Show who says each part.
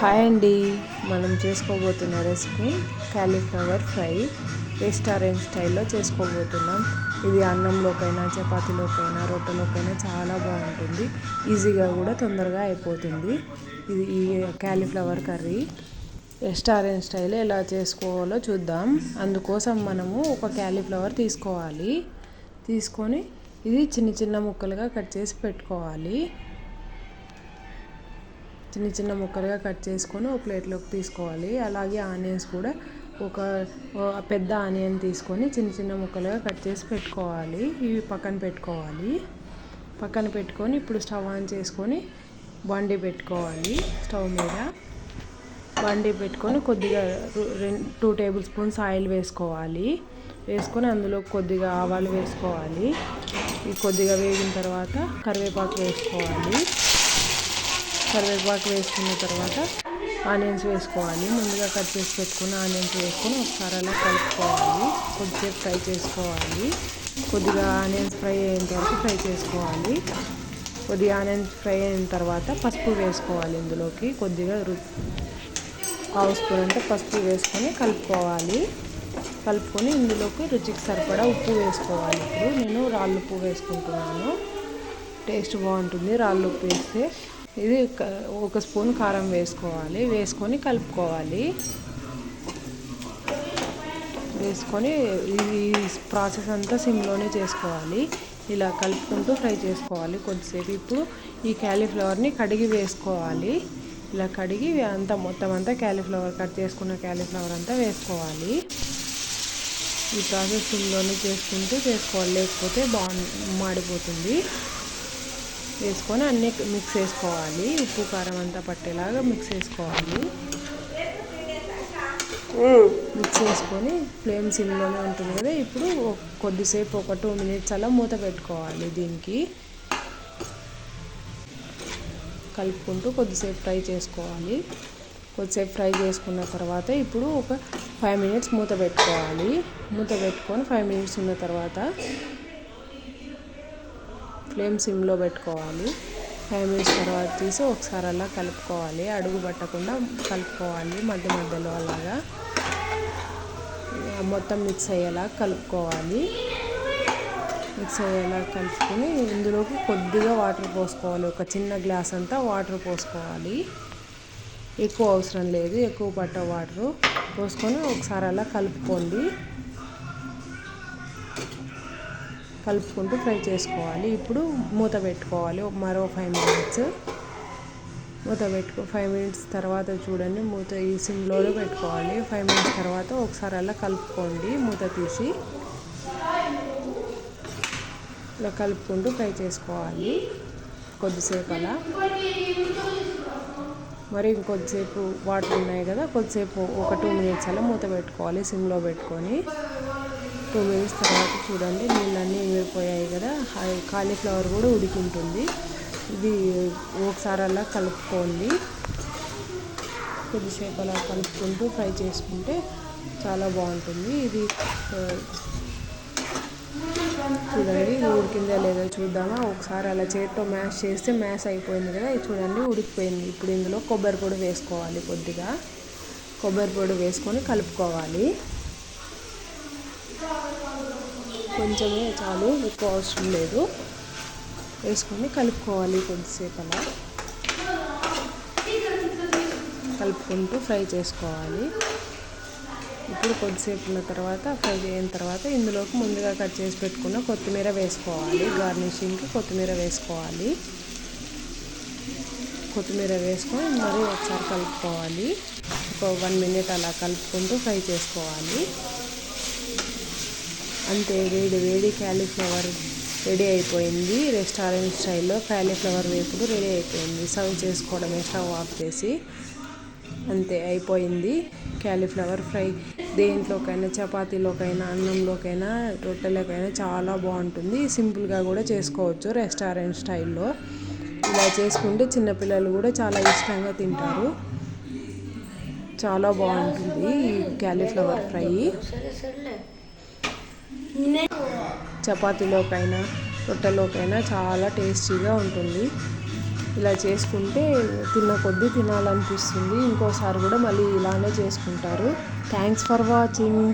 Speaker 1: Hi అండి. మనం చేసుకోబోతున్న రెసిపీ క్యాలీఫ్లవర్ ఫ్రై. రెస్టారెంట్ స్టైల్లో చేసుకోబోతున్నాం. ఇది అన్నంలోకైనా చపాతీలోకైనా రొట్టెలోకైనా చాలా బాగుంటుంది. ఈజీగా కూడా తొందరగా అయిపోతుంది. ఇది ఈ క్యాలీఫ్లవర్ కర్రీ. రెస్టారెంట్ స్టైల్ ఎలా చేసుకోవాలో చూద్దాం. అందుకోసం మనము ఒక క్యాలీఫ్లవర్ తీసుకోవాలి. తీసుకొని ఇది చిన్న చిన్న ముక్కలుగా కట్ చేసి పెట్టుకోవాలి. చిన్న చిన్న ముక్కలుగా కట్ చేసుకొని ఒక ప్లేట్లోకి తీసుకోవాలి. అలాగే ఆనియన్స్ కూడా ఒక పెద్ద ఆనియన్ తీసుకొని చిన్న చిన్న ముక్కలుగా కట్ చేసి పెట్టుకోవాలి. ఇవి పక్కన పెట్టుకోవాలి. పక్కన పెట్టుకొని ఇప్పుడు స్టవ్ ఆన్ చేసుకొని బండి పెట్టుకోవాలి స్టవ్ మీద. బండి పెట్టుకొని కొద్దిగా రెండు టూ టేబుల్ స్పూన్స్ ఆయిల్ వేసుకోవాలి. వేసుకొని అందులో కొద్దిగా ఆవాలు వేసుకోవాలి. ఇవి కొద్దిగా వేగిన తర్వాత కరివేపాకు వేసుకోవాలి. కరివేపాకు వేసుకున్న తర్వాత ఆనియన్స్ వేసుకోవాలి. ముందుగా కట్ చేసి పెట్టుకున్న ఆనియన్స్ వేసుకొని ఒకసారి అలా కలుపుకోవాలి. కొద్దిసేపు ఫ్రై చేసుకోవాలి. కొద్దిగా ఆనియన్స్ ఫ్రై అయ్యేంత వరకు ఫ్రై చేసుకోవాలి. కొద్దిగా ఆనియన్స్ ఫ్రై అయిన తర్వాత పసుపు వేసుకోవాలి ఇందులోకి. కొద్దిగా రు పావు స్పూన్ అంటే పసుపు వేసుకొని కలుపుకోవాలి. కలుపుకొని ఇందులోకి రుచికి సరిపడా ఉప్పు వేసుకోవాలి. ఇప్పుడు నేను రాళ్ళు ఉప్పు వేసుకుంటున్నాను. టేస్ట్ బాగుంటుంది. రాళ్ళు ఉప్పు వేస్తే ఇది ఒక స్పూన్ కారం వేసుకోవాలి. వేసుకొని కలుపుకోవాలి. వేసుకొని ఈ ప్రాసెస్ అంతా సిమ్లోనే చేసుకోవాలి. ఇలా కలుపుకుంటూ ఫ్రై చేసుకోవాలి కొద్దిసేపు. ఇప్పుడు ఈ క్యాలీఫ్లవర్ని కడిగి వేసుకోవాలి. ఇలా కడిగి అంతా మొత్తం అంతా క్యాలీఫ్లవర్ కట్ చేసుకున్న క్యాలీఫ్లవర్ అంతా వేసుకోవాలి. ఈ ప్రాసెస్ సిమ్లోనే చేసుకుంటూ చేసుకోవాలి. లేకపోతే బాగు మాడిపోతుంది. వేసుకొని అన్నీ మిక్స్ చేసుకోవాలి. ఉప్పు కారం అంతా పట్టేలాగా మిక్స్ చేసుకోవాలి. మిక్స్ చేసుకొని ఫ్లేమ్ సిమ్లోనే ఉంటుంది కదా. ఇప్పుడు కొద్దిసేపు ఒక టూ మినిట్స్ అలా మూత పెట్టుకోవాలి దీనికి. కలుపుకుంటూ కొద్దిసేపు ఫ్రై చేసుకోవాలి. కొద్దిసేపు ఫ్రై చేసుకున్న తర్వాత ఇప్పుడు ఒక ఫైవ్ మినిట్స్ మూత పెట్టుకోవాలి. మూత పెట్టుకొని ఫైవ్ మినిట్స్ ఉన్న తర్వాత ఫ్లేమ్ సిమ్లో పెట్టుకోవాలి. ఫైవ్ మినిట్స్ తర్వాత తీసి ఒకసారి అలా కలుపుకోవాలి. అడుగు పట్టకుండా కలుపుకోవాలి మధ్య మధ్యలో అలాగా. మొత్తం మిక్స్ అయ్యేలా కలుపుకోవాలి. మిక్స్ అయ్యేలా కలుపుకొని ఇందులోకి కొద్దిగా వాటర్ పోసుకోవాలి. ఒక చిన్న గ్లాస్ అంతా వాటర్ పోసుకోవాలి. ఎక్కువ అవసరం లేదు. ఎక్కువ పట్ట వాటర్ పోసుకొని ఒకసారి అలా కలుపుకోండి. కలుపుకుంటూ ఫ్రై చేసుకోవాలి. ఇప్పుడు మూత పెట్టుకోవాలి. మరో ఫైవ్ మినిట్స్ మూత పెట్టుకో ఫైవ్ మినిట్స్ తర్వాత చూడండి మూత ఈ సిమ్లోనే పెట్టుకోవాలి. ఫైవ్ మినిట్స్ తర్వాత ఒకసారి అలా కలుపుకోండి మూత తీసి. ఇలా కలుపుకుంటూ ఫ్రై చేసుకోవాలి. కొద్దిసేపు అలా. మరి ఇంకొద్దిసేపు వాటర్ ఉన్నాయి కదా కొద్దిసేపు ఒక టూ మినిట్స్ అలా మూత పెట్టుకోవాలి సిమ్లో పెట్టుకొని. టూ మినిట్స్ తర్వాత చూడండి నీళ్ళన్నీ ఎగిరిపోయాయి కదా. కాలీఫ్లవర్ కూడా ఉడికింటుంది. ఇది ఒకసారి అలా కలుపుకోండి. కొద్దిసేపు అలా కలుపుకుంటూ ఫ్రై చేసుకుంటే చాలా బాగుంటుంది. ఇది చూడండి ఉడికిందా లేదో చూద్దామా? ఒకసారి అలా చేతితో మ్యాష్ చేస్తే మ్యాష్ అయిపోయింది కదా. ఇది చూడండి ఉడికిపోయింది. ఇప్పుడు ఇందులో కొబ్బరి పొడి వేసుకోవాలి కొద్దిగా. కొబ్బరి పొడి వేసుకొని కలుపుకోవాలి. కొంచెమే చాలు ఎక్కువ అవసరం లేదు. వేసుకొని కలుపుకోవాలి కొద్దిసేపు అలా కలుపుకుంటూ ఫ్రై చేసుకోవాలి. ఇప్పుడు కొద్దిసేపు ఉన్న తర్వాత ఫ్రై అయిన తర్వాత ఇందులోకి ముందుగా కట్ చేసి పెట్టుకున్న కొత్తిమీర వేసుకోవాలి. గార్నిషింగ్కి కొత్తిమీర వేసుకోవాలి. కొత్తిమీర వేసుకొని మరీ ఒకసారి కలుపుకోవాలి. ఒక వన్ మినిట్ అలా కలుపుకుంటూ ఫ్రై చేసుకోవాలి. అంతే వేడి వేడి క్యాలీఫ్లవర్ రెడీ అయిపోయింది. రెస్టారెంట్ స్టైల్లో క్యాలీఫ్లవర్ వేపుడు రెడీ అయిపోయింది. సర్వ్ చేసుకోవడమే స్టవ్ ఆఫ్ చేసి. అంతే అయిపోయింది. క్యాలీఫ్లవర్ ఫ్రై దేంట్లోకైనా చపాతీలోకైనా అన్నంలోకైనా రొట్టెలకైనా చాలా బాగుంటుంది. సింపుల్గా కూడా చేసుకోవచ్చు రెస్టారెంట్ స్టైల్లో ఇలా చేసుకుంటే చిన్నపిల్లలు కూడా చాలా ఇష్టంగా తింటారు. చాలా బాగుంటుంది ఈ క్యాలీఫ్లవర్ ఫ్రై చపాతీలోకైనా రొట్టెలోకైనా చాలా టేస్టీగా ఉంటుంది. ఇలా చేసుకుంటే తిన్న కొద్దీ తినాలనిపిస్తుంది. ఇంకోసారి కూడా మళ్ళీ ఇలానే చేసుకుంటారు. Thanks for watching.